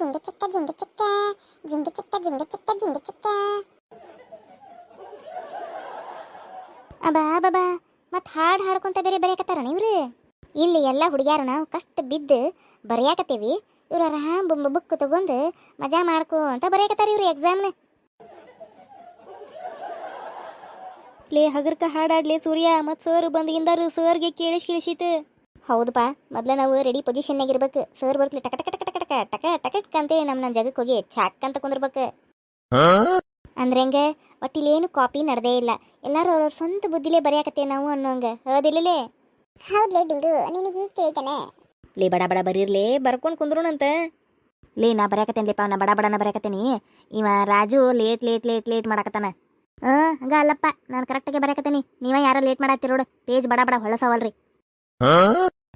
ಜಿಂಗ ಚಿಕ್ಕ ಜಿಂಗ ಚಿಕ್ಕ ಜಿಂಗ ಚಿಕ್ಕ ಜಿಂಗ ಚಿಕ್ಕ ಜಿಂಗ ಚಿಕ್ಕ. ಅಬಾ ಬಾಬಾ ಮತ್ ಹಾಡ್ ಹಾಡ್ಕೊಂತ ಬೇರೆ ಬರೆಯಕತ್ತಾರಣ ಇವ್ರು? ಇಲ್ಲಿ ಎಲ್ಲ ಹುಡುಗಿಯಾರು ನಾವು ಕಷ್ಟ ಬಿದ್ದು ಬರೆಯಾಕತ್ತೀವಿ. ಇವ್ರು ಆರಾಮ್ ಬುಕ್ ತಗೊಂಡು ಮಜಾ ಮಾಡ್ಕೋ ಅಂತ ಬರೆಯಕತ್ತಾರ ಇವ್ರು ಎಕ್ಸಾಮ್ನ ಲೇ, ಹಗರ್ಕ ಹಾಡಾಡ್ಲಿ ಸೂರ್ಯ, ಮತ್ತು ಸರ್ ಬಂದಿಂದಾರು ಸರ್ಗೆ ಕೇಳಿಸಿ, ಕೇಳಿಸಿತ್ತು. ಹೌದಪ್ಪ ಮೊದ್ಲ ನಾವು ರೆಡಿ ಪೊಸಿಷನ್ನಾಗ ಆಗಿರ್ಬೇಕು ಸರ್ ಬರ್ತ್ಲಿ ಟಕ ಟಕ ಟಕ ಟಕ ಟಕ ಟಕ ಟಕಕ್ ಅಂತೇಳಿ ನಮ್ಮ ನಮ್ಮ ಜಗಕ್ಕೆ ಹೋಗಿ ಚಾಕ್ ಅಂತ ಕುಂದ್ರಬೇಕು ಅಂದ್ರೆ ಹೆಂಗ? ಒಟ್ಟಿಲೇನು ಕಾಪಿ ನಡ್ದೇ ಇಲ್ಲ. ಎಲ್ಲಾರು ಅವ್ರವ್ರ ಸ್ವಂತ ಬುದ್ಧಿಲೇ ಬರೆಯಾಕತ್ತೇವೆ ನಾವು ಅನ್ನೋಂಗ. ಹೌದಿಲ್ಲಲೇ? ಹೌದ್ಲೇ ಡಿಂಗು ನಿನಗೆ ಈಗ ತಿಳಿತಾನೆ ಲೇ ಬಡ ಬಡ ಬರೀರ್ಲಿ ಬರ್ಕೊಂಡ್ ಕುಂದ್ರುನಂತ ಲೇ ನಾ ಬರೆಯಕತ್ತೇನ್ಲಿಪ್ಪ ನಾ ಬಡ ಬಡನ ಬರೆಯಕತ್ತೇನಿ. ಇವ Raju late late late late ಮಾಡಾಕತ್ತಾನ. ಆ ಹಂಗ ಅಲ್ಲಪ್ಪ ನಾನು ಕರೆಕ್ಟಾಗಿ ಬರೆಯಕತ್ತೇನಿ. ನೀವ ಯಾರ ಲೇಟ್ ಮಾಡತ್ತೀರೋಡು? ಪೇಜ್ ಬಡ ಬಡ ಹೊಳಸವಲ್ರಿ.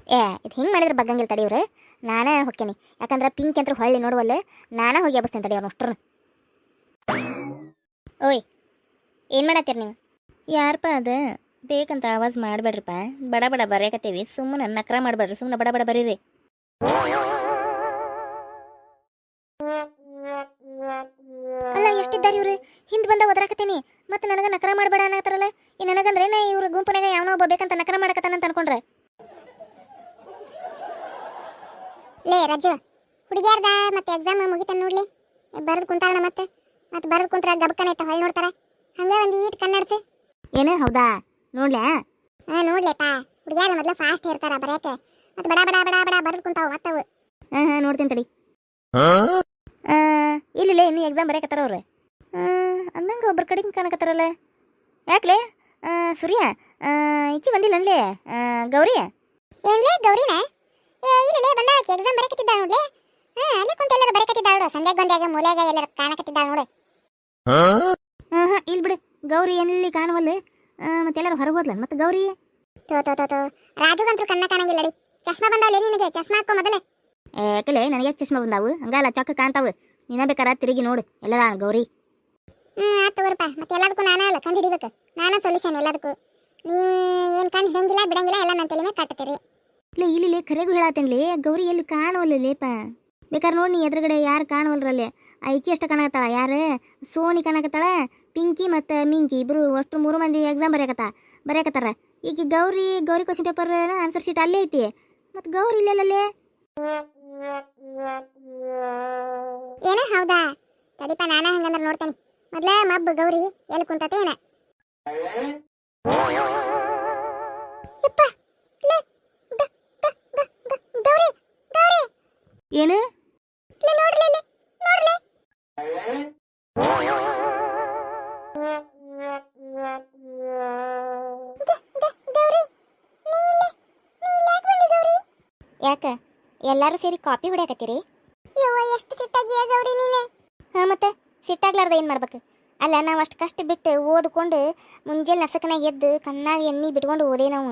ಏ ಇದು ಹಿಂಗೆ ಮಾಡಿದ್ರೆ ಬಗ್ಗಂಗಿಲ್ಲ ತಡಿಯವ್ರೆ ನಾನೇ ಹೊಕ್ಕೇನಿ. ಯಾಕಂದ್ರೆ ಪಿಂಕ್ ಅಂತ ಹೊಳ್ಳಿ ನೋಡುವಲ್ಲ ನಾನೇ ಹೋಗಿ ಎಬ್ಬಸ್ತೇನೆ ತಡಿ ಅವ್ರನ್ನ ಅಷ್ಟ್ರನ್ನ ಓಯ್ ಏನು ಮಾಡತ್ತೀರಿ ನೀವು? ಯಾರಪ್ಪ ಅದು? ಬೇಕಂತ ಆವಾಜ್ ಮಾಡಬೇಡ್ರಿಪ್ಪ ಬಡ ಬಡ ಬರೆಯಕತ್ತೀವಿ. ಸುಮ್ಮನೆ ನಕ್ರ ಮಾಡ್ಬೇಡ್ರಿ. ಸುಮ್ಮನೆ ಬಡ ಬಡ ಬರೀರಿ. ಅಲ್ಲ ಎಷ್ಟಿದ್ದಾರೆ ಇವ್ರು? ಹಿಂದೆ ಬಂದ ಒದರಾಕತ್ತೀನಿ. ಮತ್ತೆ ನನಗೆ ನಕರ ಮಾಡಬೇಡ ಅನ್ನತ್ತಾರಲ್ಲ ಈ ನನಗಂದ್ರೆ ಇವ್ರ ಗುಂಪನಾಗ ಯಾವನೋ ಒಬ್ಬ ಬೇಕಂತ ನಕರ ಮಾಡಕತ್ತಾನ ಅಂತ ಅನ್ಕೊಂಡ್ರೆ ಲೇ ರಜ ಹುಡುಗಿಯಾರ್ದ? ಮತ್ತೆ ಎಕ್ಸಾಮ್ ಮುಗಿತಾನೆ ನೋಡ್ಲಿ? ಬರೆದು ಕುಂತಾಳ ಮತ್ತೆ? ಮತ್ತೆ ಬರೆದು ಕುಂತ್ರ ಗಬಕನ ಐತ ಹೊಳ್ಳಿ ನೋಡ್ತಾರ. ಹಂಗ ಒಂದು ಈಟ್ ಕನ್ನಡಸ. ಏನು? ಹೌದಾ? ನೋಡ್ಲೆ? ಹಾ ನೋಡ್ಲೇಪ್ಪ ಹುಡುಗಿಯಾರ ಮೊದಲು ಫಾಸ್ಟ್ ಇರ್ತಾರ ಬರೆಯಕ್ಕೆ. ಮತ್ತೆ ಬಡ ಬಡ ಬಡ ಬಡ ಬರೆದು ಕುಂತಾವ ಮತ್ತವು. ಹಾ ಹಾ ನೋಡ್ತೀನಿ ತಡಿ. ಆ, ಇಲ್ಲ ಇನ್ನು ಎಕ್ಸಾಮ್ ಬರೆಯಕತ್ತಾರ ಅವ್ರು. ಅಂದಂಗೆ ಒಬ್ರ ಕಡೆಗೆ ಕಾಣಕತ್ತಾರಲ್ಲ. ಯಾಕ್ಲೇ? ಸೂರ್ಯ? ಈಕಿ ಬಂದಿಲ್ಲ ಅನ್ಲೇ ಗೌರಿ? ಏನ್ಲೇ ಗೌರಿನ? ಏ ಇಲ್ಲಲೇ ಬಂದಾಳ ಎಕ್ಸಾಮ್ ಬರೆಕತ್ತಿದ್ದಾಳ ನೋಡ್ಲೆ. ಹಾ, ಅಲ್ಲಿ ಕುಂತ ಎಲ್ಲರೂ ಬರೆಕತ್ತಿದ್ದಾಳ ನೋಡು. ಸಂಧ್ಯಾಗ ಬಂದಾಗ ಮೂಲೆಗ ಎಲ್ಲರೂ ಕಾಣಕತ್ತಿದ್ದಾಳ ನೋಡು. ಹಾ ಹಾ ಇಲ್ಲಿ ಬಿಡು. ಗೌರಿ ಎಲ್ಲಿ ಕಾಣವಲ್ಲ? ಮತ್ತೆ ಎಲ್ಲರೂ ಹೊರಗೆ ಹೋದ್ಲ ಮತ್ತೆ ಗೌರಿ? ತೋ ತೋ ತೋ ತೋ. ರಾಜುಗಂತೂ ಕಣ್ಣ ಕಾಣಂಗಿಲ್ಲ ನಡಿ ಚಸ್ಮಾ ನಿನಗೆ? ಚಸ್ಮಾ ಹಾಕೋ ಮೊದಲೇ. ಏಕಲೆ ನನಗೆ ಚಸ್ಮಾ ಬಂದಾವು? ಹಂಗಲ್ಲ, ಚೊಕ್ಕ ಕಾಣ್ತಾವು. ನೀನ ಬೇಕಾರ ತಿರುಗಿ ನೋಡು. ಎಲ್ಲದ ಗೌರಿ. ಹ್ಮ್ ಆಯ್ತು ತಗೋರಪ್ಪ. ಮತ್ತೆ ಎಲ್ಲದಕ್ಕೂ ನಾನೇ ಅಲ್ಲ, ಕಂಡು ಹಿಡಿಬೇಕು. ನಾನೇ ಸೊಲ್ಯೂಷನ್ ಎಲ್ಲದಕ್ಕೂ. ನೀವು ಏನು ಕಂಡು ಹಿಡಂಗಿಲ್ಲ, ಬಿಡಂಗಿಲ್ಲ, ಎಲ್ಲ ನನ್ನ ತಲೆ ಮೇಲೆ ಲೇ ಇಲ್ಲಿ ಖರೆಗೂ ಹೇಳತ್ತೇನ್ಲಿ ಗೌರಿ ಎಲ್ಲಿ ಕಾಣವಲ್ಲ ಲೇಪ ಬೇಕಾದ್ರೆ ನೋಡಿ ನೀ ಎದುರುಗಡೆ ಯಾರು ಕಾಣವಲ್ರಲ್ಲಿ. ಐಕಿ ಅಷ್ಟ ಕಾಣಕತ್ತಾಳ ಯಾರು? ಸೋನಿ ಕಾಣಕತ್ತಾಳ ಪಿಂಕಿ ಮತ್ತು ಮಿಂಕಿ ಇಬ್ರು ಅಷ್ಟು ಮೂರು ಮಂದಿ ಎಕ್ಸಾಮ್ ಬರೆಯಕತ್ತ ಬರೆಯಕತ್ತಾರ. ಈಗ Gauri Gauri question paper answer sheet ಅಲ್ಲೇ ಐತಿ. ಮತ್ತು ಗೌರಿ ಇಲ್ಲಲ್ಲೇ ಏನ ಹೌದಾ? ತಡಿಪ ನಾನ ಹಂಗಂದ್ರೆ ನೋಡ್ತೇನೆ. ಮೊದ್ಲ ಮಬ್ಬು ಗೌರಿ ಎಲ್ಲಿ ಕುಂತತೆ ಏನ ಯಪ್ಪ, ಲೇ, ದ- ದ- ದ- ದ- ಗೌರಿ ಗೌರಿ ಏನು? ಯಾಕೆ ಎಲ್ಲಾರು ಸೇರಿ ಕಾಪಿ ಹೊಡ್ಯಾಕತ್ತೀರಿ? ಯವ್ವ, ಎಷ್ಟು ಸಿಟ್ಟಾಗಿ ಗೌರಿ ನೀನು? ಹಾ, ಮತ್ತೆ ಸಿಟ್ಟಾಗ್ಲಾರ್ದ ಏನು ಮಾಡ್ಬೇಕು? ಅಲ್ಲ, ನಾವು ಅಷ್ಟು ಕಷ್ಟ ಬಿಟ್ಟು ಓದ್ಕೊಂಡು ಮುಂಜಾನೆ ನಸಕನಾಗ ಎದ್ದು ಕಣ್ಣಾಗ ಎಣ್ಣೆ ಬಿಟ್ಕೊಂಡು ಓದೇ ನಾವು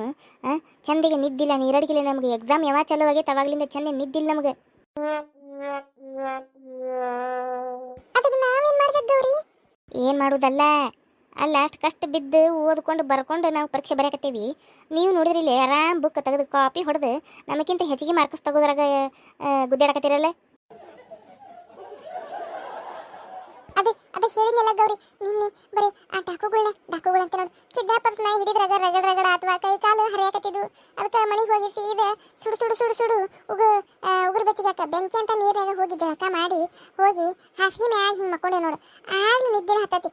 ಚಂದಿಗೆ ನಿದ್ದಿಲ್ಲ ನೀರಡಿಗಿಲ್ಲ ನಮಗೆ. ಎಕ್ಸಾಮ್ ಯಾವಾಗ ಚಲೋ ಆಗೈತೆ ಅವಾಗಲಿಂದ ಚಂದ ನಿದ್ದಿಲ್ಲ ನಮಗೆ. ಏನು ಮಾಡೋದಲ್ಲ. ಅಲ್ಲ ಅಷ್ಟು ಕಷ್ಟ ಬಿದ್ದು ಓದ್ಕೊಂಡು ಬರ್ಕೊಂಡು ನಾವು ಪರೀಕ್ಷೆ ಬರೆಯಕತ್ತೀವಿ. ನೀವು ನೋಡಿದ್ರಿ ಇಲ್ಲಿ ಆರಾಮ್ ಬುಕ್ ತೆಗೆದು ಕಾಪಿ ಹೊಡೆದು ನಮಗಿಂತ ಹೆಚ್ಚಿಗೆ ಮಾರ್ಕ್ಸ್ ತಗೋದ್ರಾಗ ಗುದ್ದಾಡಕತ್ತೀರಲ್ಲ? ಅದೇ ಹೇಳಿದ್ನಲ್ಲ ಗೌರಿ, ನಿನ್ನೆ ಬರೀ ಆ ಡಾಕುಗಳನ್ನ ಡಾಕುಗಳು ಅಂತ ನೋಡು, ಕಿಡ್ನಾಪರ್ಸ್ನ ಹಿಡಿದ್ರಾಗ ರಗಡ್ ರಗಡ ಅಥವಾ ಕೈ ಕಾಲು ಹರಿಯಾಕತ್ತಿದ್ದು ಅದಕ್ಕೆ ಮನೆಗೆ ಹೋಗಿ ಸೀದ ಸುಡು ಸುಡು ಸುಡು ಸುಡು ಉಗು ಉಗುರು ಬೆಚ್ಚಿಗೆ ಹಾಕ, ಬೆಂಕಿ ಅಂತ ನೀರಾಗ ಹೋಗಿ ಜಳಕ ಮಾಡಿ ಹೋಗಿ ಹಾಸಿಗೆ ಮ್ಯಾಗ ಹಿಂಗೆ ಮಕ್ಕೊಂಡೆ ನೋಡು. ಆಗ್ಲಿ ನಿದ್ದೆನ ಹತ್ತತಿ.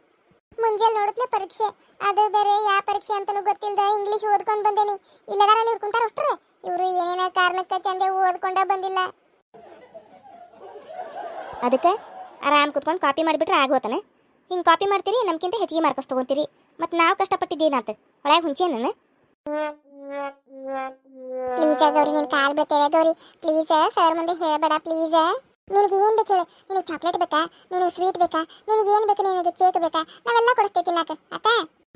ಮುಂಜಾನೆ ನೋಡುತ್ತೆ ಪರೀಕ್ಷೆ, ಅದು ಬೇರೆ ಯಾವ ಪರೀಕ್ಷೆ ಅಂತಲೂ ಗೊತ್ತಿಲ್ಲದ ಇಂಗ್ಲೀಷ್ ಓದ್ಕೊಂಡು ಬಂದೇನಿ. ಇಲ್ಲದಾರಲ್ಲಿ ಅಷ್ಟ್ರೆ ಅಷ್ಟ್ರು. ಇವರು ಏನೇನೋ ಕಾರಣಕ್ಕೆ ಚಂದೆ ಓದ್ಕೊಂಡ ಬಂದಿಲ್ಲ. ಅದಕ್ಕೆ? ಆರಾಮ್ ಕುತ್ಕೊಂಡು ಕಾಪಿ ಮಾಡಿಬಿಟ್ರೆ ಆಗೋತಾನೆ. ಹಿಂಗೆ ಕಾಪಿ ಮಾಡ್ತೀರಿ ನಮ್ಗಿಂತ ಹೆಚ್ಚಿಗೆ ಮಾರ್ಕಸ್ ತೊಗೊತೀರಿ. ಮತ್ತು ನಾವು ಕಷ್ಟಪಟ್ಟಿದ್ದೇನಾತ ಒಳಗೆ ಹುಂಚೆ ನಾನು ಪ್ಲೀಸ್ ಗೌರಿ ನೀನು ಕಾಲ್ ಬಿಡ್ತೇವೆ ಗೌರಿ. ಪ್ಲೀಸ್ ಸರ್ ಮುಂದೆ ಹೇಳಬೇಡ ಪ್ಲೀಸ್ ನಿನಗೆ ಏನು ಬೇಕು ಹೇಳು. ನಿನಗೆ ಚಾಕ್ಲೇಟ್ ಬೇಕಾ? ನಿನಗೆ ಸ್ವೀಟ್ ಬೇಕಾ? ನಿನಗೆ ಏನು ಬೇಕು ನಿನಗೆ ಕೇಕ್ ಬೇಕಾ? ನಾವೆಲ್ಲ ಕೊಡಿಸ್ತೇವೆ ತಿನ್ನಕ ಆತ?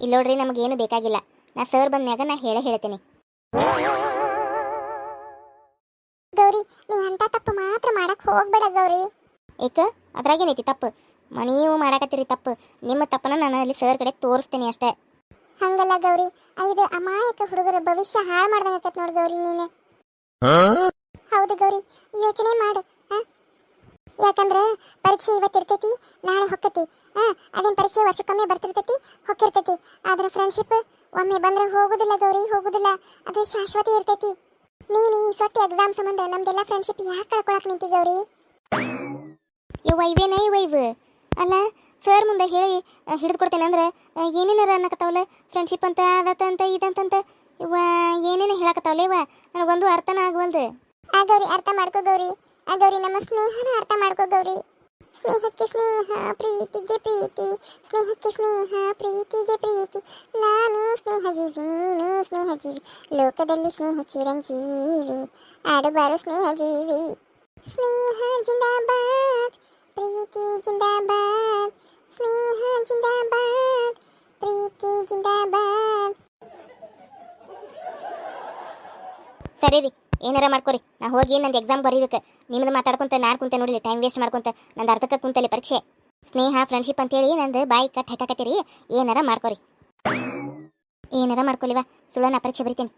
ಇಲ್ಲ ನೋಡ್ರಿ ನಮಗೇನು ಬೇಕಾಗಿಲ್ಲ. ನಾ ಸರ್ ಬಂದ್ಮ್ಯಾಗ ನಾ ಹೇಳೇ ಹೇಳ್ತೀನಿ. ಗೌರಿ ನೀ ಅಂತ ತಪ್ಪು ಮಾತ್ರ ಮಾಡಕ್ ಹೋಗ್ಬೇಡ ಗೌರಿ. ಏಕ? ಅದ್ರಾಗೇನೈತಿ ತಪ್ಪು? ನೀವು ಮಾಡಾಕತ್ತೀರಿ ತಪ್ಪು. ನಿಮ್ಮ ತಪ್ಪನ್ನ ನಾನು ಅಲ್ಲಿ ಸರ್ ಕಡೆ ತೋರಿಸ್ತೀನಿ ಅಷ್ಟೇ. ಹಂಗಲ್ಲ ಗೌರಿ. ಐದು ಅಮಾಯಕ ಹುಡುಗರ ಭವಿಷ್ಯ ಹಾಳು ಮಾಡ್ದಂಗತ್ತ ನೋಡಿ ಗೌರಿ ನೀನು. ಹೌದು ಗೌರಿ. ಯೋಚನೆ ಮಾಡು. ಯಾಕಂದ್ರೆ ಪರೀಕ್ಷೆ ಇವತ್ತು ಇರ್ತೈತಿ ನಾಳೆ ಹೊಕ್ಕತಿ. ಹಾ? ಅದೇನ್ ಪರೀಕ್ಷೆ ವರ್ಷಕ್ಕೊಮ್ಮೆ ಬರ್ತಿರ್ತೈತಿ ಹೊಕ್ಕಿರ್ತೈತಿ. ಆದ್ರೆ ಫ್ರೆಂಡ್ಶಿಪ್ ಒಮ್ಮೆ ಬಂದ್ರೆ ಹೋಗುದಿಲ್ಲ ಗೌರಿ ಹೋಗುದಿಲ್ಲ. ಅದು ಶಾಶ್ವತ ಇರ್ತೈತಿ. ನೀನು ಈ ಸೊಟ್ಟಿ ಎಕ್ಸಾಮ್ ಸಂಬಂಧ ನಮ್ದೆಲ್ಲ ಫ್ರೆಂಡ್ಶಿಪ್ ಯಾಕೆ ಕಳ್ಕೊಳಕ್ ನಿಂತಿ ಗೌರಿ? ಯವ್ವ ಇವೇನ ಇವ ಇವು ಅಲ್ಲ ಸರ್ ಮುಂದೆ ಹೇಳಿ ಹಿಡಿದು ಕೊಡ್ತೇನೆ ಅಂದ್ರೆ ಏನೇನಾರ ಅನ್ನಕತ್ತಾವಲ್ಲ? ಫ್ರೆಂಡ್ಶಿಪ್ ಅಂತ ಅದತ್ತಂತ ಇದಂತಂತ ಇವ ಏನೇನು ಹೇಳಕತ್ತಾವಲ್ಲ ಇವ ನನಗೊಂದು ಅರ್ಥನ ಆಗವಲ್ದು. ಆ ಗೌರಿ ಅರ್ಥ ಮಾಡ್ಕೋ ಗೌರಿ. ಗೌರಿ ನಮ್ಮ ಸ್ನೇಹನ ಅರ್ಥ ಮಾಡ್ಕೋ ಗೌರಿ. ಸ್ನೇಹಕ್ಕೆ ಸ್ನೇಹ, ಪ್ರೀತಿಗೆ ಪ್ರೀತಿ. ಸ್ನೇಹಕ್ಕೆ ಸ್ನೇಹ, ಪ್ರೀತಿಗೆ ಪ್ರೀತಿ. ನಾನು ಸ್ನೇಹ ಜೀವಿ ನೀನು ಸ್ನೇಹ ಜೀವಿ ಲೋಕದಲ್ಲಿ ಸ್ನೇಹ ಚಿರಂಜೀವಿ. ಆಡುಬಾರು ಸ್ನೇಹ ಜೀವಿ ಸ್ನೇಹ ಜಿಂದಾಬಾದ್. ಪ್ರೀತಿ ಜಿಂದಾಬಾದ್, ಸ್ನೇಹ ಜಿಂದಾಬಾದ್, ಪ್ರೀತಿ ಜಿಂದಾಬಾದ್. ಸರಿ ರೀ, ಏನಾರ ಮಾಡ್ಕೊರಿ. ನಾ ಹೋಗಿ ನಂದು ಎಕ್ಸಾಮ್ ಬರೀಬೇಕು. ನಿಮ್ದು ಮಾತಾಡ್ಕೊಂತ, ನಾನು ಕುಂತೆ ನೋಡಲಿ ಟೈಮ್ ವೇಸ್ಟ್ ಮಾಡ್ಕೊಂತ. ನಂದು ಅರ್ಧಕ್ಕೆ ಕುಂತಲ್ಲಿ ಪರೀಕ್ಷೆ. ಸ್ನೇಹ ಫ್ರೆಂಡ್ಶಿಪ್ ಅಂತೇಳಿ ನಂದು ಬಾಯಿ ಕಟ್ ಹಾಕಕತ್ತೀರಿ ಏನಾರ ಮಾಡ್ಕೊರಿ. ಏನಾರ ಮಾಡ್ಕೊಲಿವ ಸುಳ್ಳನ ಪರೀಕ್ಷೆ ಬರಿತೇನೆ.